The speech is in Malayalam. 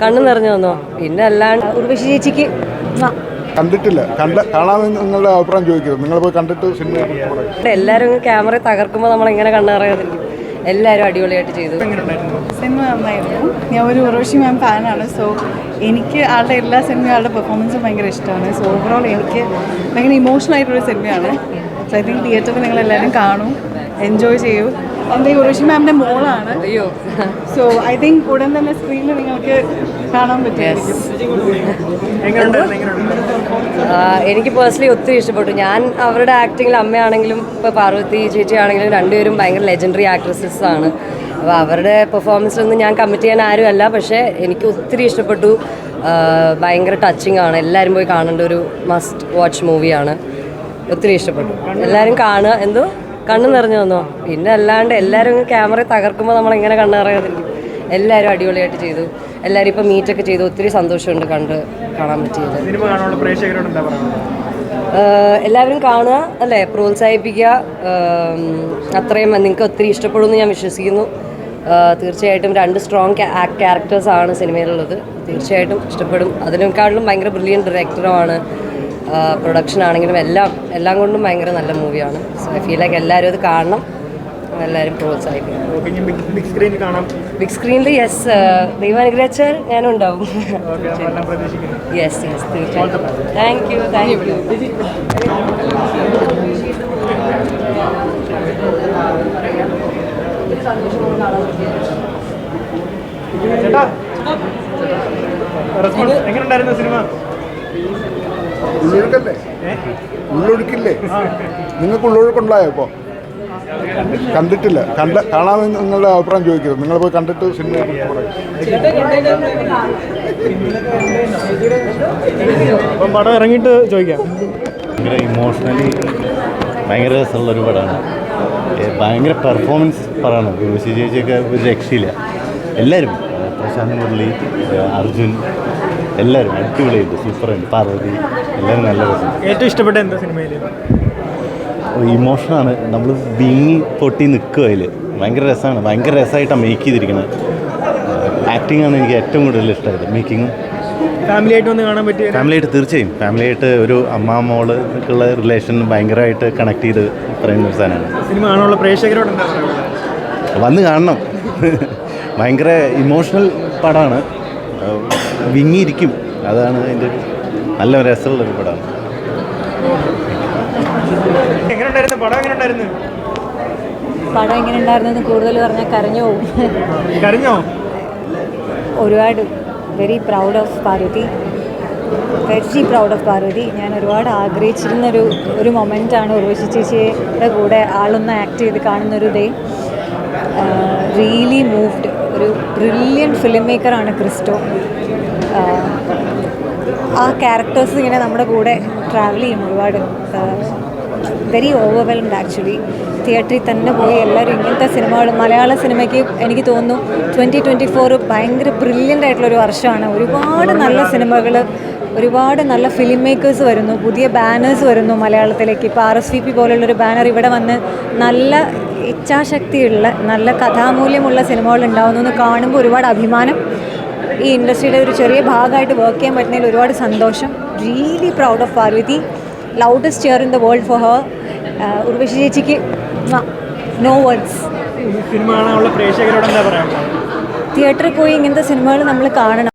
കണ്ണു നിറഞ്ഞു വന്നോ. പിന്നെ അല്ലാണ്ട് ഉർവശി ചേച്ചിക്ക്. കണ്ടിട്ടില്ല. കണ്ട കാണാമെന്ന് നിങ്ങളുടെ അഭിപ്രായം ചോദിക്കരുത്. നിങ്ങൾ പോയി കണ്ടിട്ട് സിനിമയെ കുറിച്ച് എല്ലാവരും ക്യാമറ തകർക്കുമ്പോൾ നമ്മൾ എങ്ങനെ കണ്ണു നിറയാതിരിക്കും. എല്ലാവരും അടിപൊളിയായിട്ട് ചെയ്തു. സിനിമ നന്നായിരുന്നു. ഞാൻ ഒരു ഉറവശി മാം ഫാനാണ്. സോ എനിക്ക് ആളുടെ എല്ലാ സിനിമയും ആളുടെ പെർഫോമൻസും ഭയങ്കര ഇഷ്ടമാണ്. സോ ഓവറോൾ എനിക്ക് ഭയങ്കര ഇമോഷണൽ ആയിട്ടുള്ള സിനിമയാണ്. സോ ഐ തിങ്ക് തിയേറ്ററിൽ നിങ്ങൾ എല്ലാവരും കാണും. എൻജോയ് ചെയ്യൂ. എന്റെ ഉറുഷി മാമിന്റെ മോളാണ്. അയ്യോ. സോ ഐ തിങ്ക് ഉടൻ തന്നെ സ്ക്രീനിൽ നിങ്ങൾക്ക് കാണാൻ പറ്റും എനിക്ക് പേഴ്സണലി ഒത്തിരി ഇഷ്ടപ്പെട്ടു. ഞാൻ അവരുടെ ആക്ടിങ്ങിൽ അമ്മയാണെങ്കിലും ഇപ്പോൾ പാർവതി ചേച്ചി ആണെങ്കിലും രണ്ടുപേരും ഭയങ്കര ലെജൻഡറി ആക്ട്രസസ് ആണ്. അപ്പോൾ അവരുടെ പെർഫോമൻസിലൊന്നും ഞാൻ കമ്മിറ്റ് ചെയ്യാൻ ആരും അല്ല പക്ഷേ എനിക്ക് ഒത്തിരി ഇഷ്ടപ്പെട്ടു. ഭയങ്കര ടച്ചിങ് ആണ്. എല്ലാവരും പോയി കാണേണ്ട ഒരു മസ്റ്റ് വാച്ച് മൂവിയാണ് ഒത്തിരി ഇഷ്ടപ്പെട്ടു. എല്ലാവരും കാണുക. എന്തോ? കണ്ണു നിറഞ്ഞു വന്നോ? പിന്നെ അല്ലാണ്ട് എല്ലാവരും ക്യാമറ തകർക്കുമ്പോൾ നമ്മൾ എങ്ങനെ കണ്ണു നിറയാതിരിക്കും. എല്ലാവരും അടിപൊളിയായിട്ട് ചെയ്തു. എല്ലാവരും ഇപ്പം മീറ്റൊക്കെ ചെയ്തു. ഒത്തിരി സന്തോഷമുണ്ട് കണ്ട് കാണാൻ പറ്റിയത്. എല്ലാവരും കാണുക അല്ലേ? പ്രോത്സാഹിപ്പിക്കുക. അത്രയും നിങ്ങൾക്ക് ഒത്തിരി ഇഷ്ടപ്പെടുമെന്ന് ഞാൻ വിശ്വസിക്കുന്നു. തീർച്ചയായിട്ടും രണ്ട് സ്ട്രോങ് ക്യാരക്ടേഴ്സാണ് സിനിമയിലുള്ളത്. തീർച്ചയായിട്ടും ഇഷ്ടപ്പെടും. അതിനേക്കാളും ഭയങ്കര ബ്രില്യൻ ഡയറക്ടറുമാണ് പ്രൊഡക്ഷൻ ആണെങ്കിലും എല്ലാം എല്ലാം കൊണ്ടും ഭയങ്കര നല്ല മൂവിയാണ് സോ ഐ ഫീൽ ലൈക്ക് എല്ലാവരും അത് കാണണം. എല്ലാവരും പ്രോത്സാഹിപ്പിക്കും ബിഗ് സ്ക്രീനിൽ യെസ് ദൈവം അനുഗ്രഹിച്ചാൽ ഞാനും ഉണ്ടാവും ഓക്കെ നമ്മളെല്ലാം പ്രതീക്ഷിക്കുന്നു. യെസ് യെസ് തീർച്ചയായിട്ടും. താങ്ക് യു താങ്ക് യു ചേട്ടാ റെസ്പോൺസ് എങ്ങനെയുണ്ടായിരുന്നു സിനിമ? ഉള്ളൊഴുക്കല്ലേ ഉള്ളൊഴുക്കില്ലേ നിങ്ങൾക്ക് ഉള്ളൊഴുക്കുണ്ടായോ ഇപ്പോൾ കണ്ടിട്ടില്ല. കണ്ട കാണാമെന്ന് നിങ്ങളുടെ അഭിപ്രായം ചോദിക്കരുത്. നിങ്ങൾ പോയി കണ്ടിട്ട് സിനിമയെ കുറിച്ച് പറയും. പടം ഇറങ്ങിയിട്ട് ചോദിക്കാം. ഭയങ്കര ഇമോഷണലി ഭയങ്കര രസമുള്ള ഒരു പടമാണ് ഭയങ്കര പെർഫോമൻസ് പറയണം ഉർവശി ചേച്ചിയൊക്കെ ഒരു രക്ഷയില്ല. എല്ലാവരും. പ്രശാന്ത് മുരളി അർജുൻ എല്ലാവരും അടിപൊളിയുണ്ട് സൂപ്പറുണ്ട് പാർവതി എല്ലാവരും നല്ല രസം. ഏറ്റവും ഇഷ്ടപ്പെട്ട എന്താ സിനിമയിൽ? ഇമോഷനാണ് നമ്മൾ വിങ്ങി പൊട്ടി നിൽക്കുക അതിൽ ഭയങ്കര രസമാണ്. ഭയങ്കര രസമായിട്ടാണ് മേക്ക് ചെയ്തിരിക്കുന്നത് ആക്ടിംഗ് ആണ് എനിക്ക് ഏറ്റവും കൂടുതൽ ഇഷ്ടമായത്. മേക്കിങ്ങും ഫാമിലിയായിട്ട് വന്ന് കാണാൻ പറ്റിയ ഫാമിലിയായിട്ട് തീർച്ചയായും. ഫാമിലിയായിട്ട് ഒരു അമ്മ മോൾ ഉള്ള റിലേഷൻ ഭയങ്കരമായിട്ട് കണക്ട് ചെയ്ത് പറയുന്ന ഒരു സാധനമാണ്. സിനിമ കാണാനുള്ള പ്രേക്ഷകരോട് വന്ന് കാണണം. ഭയങ്കര ഇമോഷണൽ പടമാണ്. വിങ്ങിയിരിക്കും. അതാണ് അതിന്റെ ഒരു നല്ല രസമുള്ളൊരു പടമാണ് എങ്ങനെയുണ്ടായിരുന്നു പടം എങ്ങനെയുണ്ടായിരുന്നു പടം എങ്ങനെ ഉണ്ടായിരുന്നെന്ന് കൂടുതൽ പറഞ്ഞാൽ കരഞ്ഞു പോകും. കരഞ്ഞോ? ഒരുപാട് very proud of Parvathy. Very proud of Parvathy. ഞാൻ ഒരുപാട് ആഗ്രഹിച്ചിരുന്നൊരു ഒരു മൊമെന്റാണ് ഉർവശി ചേച്ചിയുടെ കൂടെ ആളൊന്ന് ആക്ട് ചെയ്ത് കാണുന്നൊരു ഡേ റിയലി മൂവ്ഡ് ഒരു ബ്രില്യൻ ഫിലിം മേക്കറാണ് ക്രിസ്റ്റോ. ആ ക്യാരക്ടേഴ്സ് ഇങ്ങനെ നമ്മുടെ കൂടെ ട്രാവൽ ചെയ്യും ഒരുപാട്. വെരി ഓവർവെൽഡ് ആക്ച്വലി തിയേറ്ററിൽ തന്നെ പോയി എല്ലാവരും ഇങ്ങനത്തെ സിനിമകൾ മലയാള സിനിമയ്ക്ക് എനിക്ക് തോന്നുന്നു ട്വന്റി ട്വന്റി ഫോർ ഭയങ്കര ബ്രില്യന്റ് ആയിട്ടുള്ളൊരു വർഷമാണ്. ഒരുപാട് നല്ല സിനിമകൾ ഒരുപാട് നല്ല ഫിലിം മേക്കേഴ്സ് വരുന്നു പുതിയ ബാനേഴ്സ് വരുന്നു മലയാളത്തിലേക്ക്. ഇപ്പോൾ ആർ എസ് വി പി പോലുള്ളൊരു ബാനർ ഇവിടെ വന്ന് നല്ല ഇച്ഛാശക്തിയുള്ള നല്ല കഥാമൂല്യമുള്ള സിനിമകൾ ഉണ്ടാകുന്നു എന്ന് കാണുമ്പോൾ ഒരുപാട് അഭിമാനം ഈ ഇൻഡസ്ട്രിയുടെ ഒരു ചെറിയ ഭാഗമായിട്ട് വർക്ക് ചെയ്യാൻ പറ്റുന്നതിൽ ഒരുപാട് സന്തോഷം. Really proud of Parvathy. Loudest cheer in the world for her Urvashi ചേച്ചിക്ക് നോ വേർഡ്സ് സിനിമ കാണാനുള്ള പ്രേക്ഷകരോട് എന്താ പറയാനുള്ളത്? തിയേറ്ററിൽ പോയി ഇങ്ങനത്തെ സിനിമകൾ നമ്മൾ കാണണം.